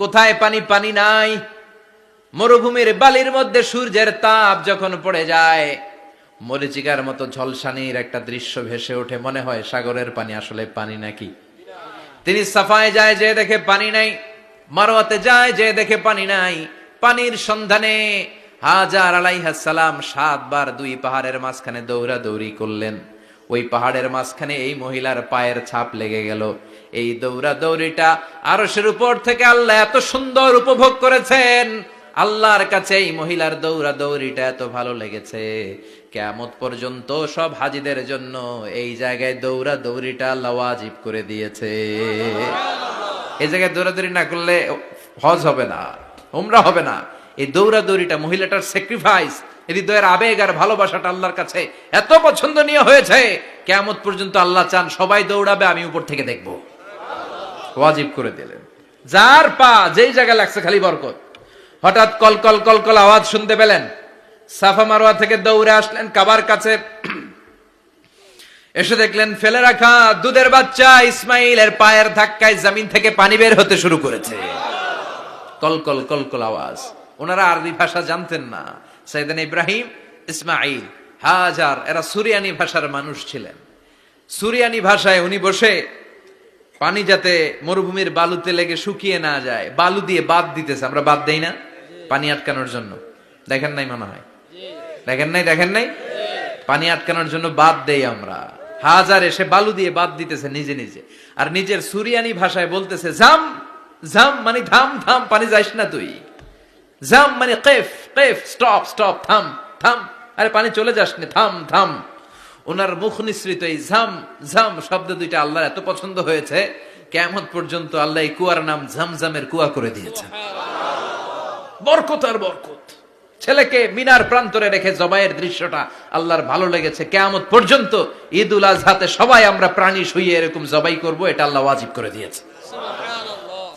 কোথায় পানি পানি নাই। মরুভূমির বালির মধ্যে সূর্যের তাপ যখন পড়ে যায়, মরিচিকার মতো ঝলসানির একটা দৃশ্য ভেসে ওঠে। মনে হয় সাগরের পানি, আসলে পানি নাকি? তিনি সাফায় যায়, যে দেখে পানি নাই। মারোয়াতে যায়, যে দেখে পানি নাই। পানির সন্ধানে হাজার আলাইহাসালাম সাতবার দুই পাহাড়ের মাঝখানে দৌড়া দৌড়ি করলেন। ওই পাহাড়ের মাঝখানে এই মহিলার পায়ের ছাপ লেগে গেল। এই দৌড়া দৌড়িটা আরশের উপর থেকে আল্লাহ এত সুন্দর উপভোগ করেছেন। আল্লাহর কাছে এই মহিলার দৌড়া দৌড়িটা এত ভালো লেগেছে। কেমত পর্যন্ত সব হাজিদের জন্য এই জায়গায় দৌড়া দৌড়িটা লওয়াজিব করে দিয়েছে। এই জায়গায় দৌড়াদৌড়ি না করলে হজ হবে না, উমরা হবে না। এই দৌড়াদৌড়িটা মহিলাটার স্যাক্রিফাইস হৃদয়ের আবেগ আর ভালোবাসাটা আল্লাহর কাছে এত পছন্দনীয় হয়েছে। কেমত পর্যন্ত আল্লাহ চান সবাই দৌড়াবে, আমি উপর থেকে দেখব। ওয়াজিব করে দিলেন। যার পা যেই জায়গায় লাগছে খালি বরকত। হঠাৎ কল কল কল কল আওয়াজ শুনতে পেলেন। সাফা মারোয়া থেকে দৌড়ে আসলেন কাবার কাছে। এসে দেখলেন ফেলে রাখা দুধের বাচ্চা ইসমাইলের পায়ের ধাক্কায় জমিন থেকে পানি বের হতে শুরু করেছে। কলকল কলকল আওয়াজ। ওনারা আরবি ভাষা জানতেন না। সাইদান ইব্রাহিম, ইসমাইল, হাজার, এরা সুরিয়ানি ভাষার মানুষ ছিলেন। সুরিয়ানি ভাষায় উনি বসে পানি যাতে মরুভূমির বালুতে লেগে শুকিয়ে না যায়। বালু দিয়ে বাদ দিতেছে, আমরা বাদ দেই না। পানি আটকানোর জন্য। দেখেন নাই মনে হয়? দেখেন নাই দেখেন নাই? পানি আটকানোর জন্য বাদ দেই আমরা। হাজার এসে বালু দিয়ে বাদ দিতেছে নিজে নিজে। আর নিজের সুরিয়ানি ভাষায় বলতেছে, জাম জাম মানে ধাম ধাম, পানি যাইস না তুই। জাম মানে কেফ কেফ, স্টপ স্টপ, থাম থাম। আরে পানি চলে যাস না, থাম থাম। ওনার মুখ নিঃসৃত, এই ঝাম ঝাম শব্দ দুইটা আল্লাহর এত পছন্দ হয়েছে কেমন পর্যন্ত আল্লাহ এই কুয়ার নাম ঝামঝামের কুয়া করে দিয়েছেন। বরকত আর বরকত। ছেলেকে মিনার প্রান্তরে রেখে জবাইয়ের দৃশ্যটা আল্লাহর ভালো লেগেছে। কেয়ামত পর্যন্ত ঈদ উল আজহাতে সবাই আমরা প্রাণী শুয়ে এরকম জবাই করব, এটা আল্লাহ ওয়াজিব করে দিয়েছে।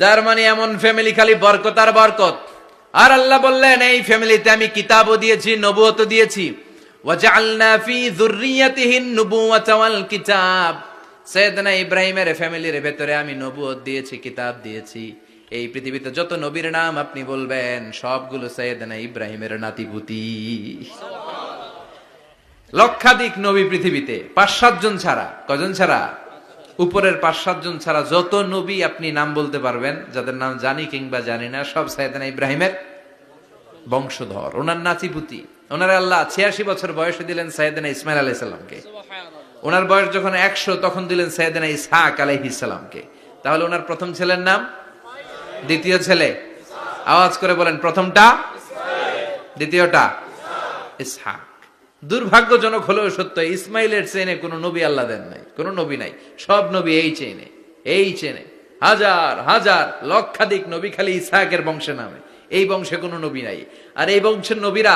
যার মানে এমন ফ্যামিলি খালি বরকত আর বরকত। আর আল্লাহ বললেন, এই ফ্যামিলিতে আমি কিতাবও দিয়েছি নবুয়ত দিয়েছি। ওয়াজআলনা ফি যুররিয়াতিহিন নুবুওয়াতা কিতাব। সৈয়দনা ইব্রাহিমের ফ্যামিলির ভেতরে আমি নবুয়ত দিয়েছি, কিতাব দিয়েছি। এই পৃথিবীতে যত নবীর নাম আপনি বলবেন, সবগুলো সৈয়দনা ইব্রাহিমের নাতিপুতি। লক্ষাধিক নবী পৃথিবীতে পাঁচ সাতজন ছাড়া। কজন ছাড়া? উপরের পাঁচ সাতজন ছাড়া যত নবী আপনি নাম বলতে পারবেন, যাদের নাম জানি কিংবা জানি না, সব সাইদানা ইব্রাহিমের বংশধর, ওনার নাচিপুতি ওনার আল্লাহ ছিয়াশি বছর বয়সে দিলেন সাইদানা ইসমাইল আলাইসাল্লামকে ওনার বয়স যখন একশো তখন দিলেন সাইদানা ইসহাক আলাইহিসাল্লামকে তাহলে ওনার প্রথম ছেলের নাম? দ্বিতীয় ছেলে। আওয়াজ করে বলেন প্রথমটা? দ্বিতীয়টা? ইসহাক। দুর্ভাগ্যজনক হলেও সত্য ইসমাইলের চেনে কোনো নবী আল্লাহ দেন নাই। কোনো নবী নাই। সব নবী এই চেনে এই চেনে হাজার হাজার লক্ষাধিক নবী খালি ইসহাকের বংশে নামে। এই বংশে কোনো নবী নাই। আর এই বংশের নবীরা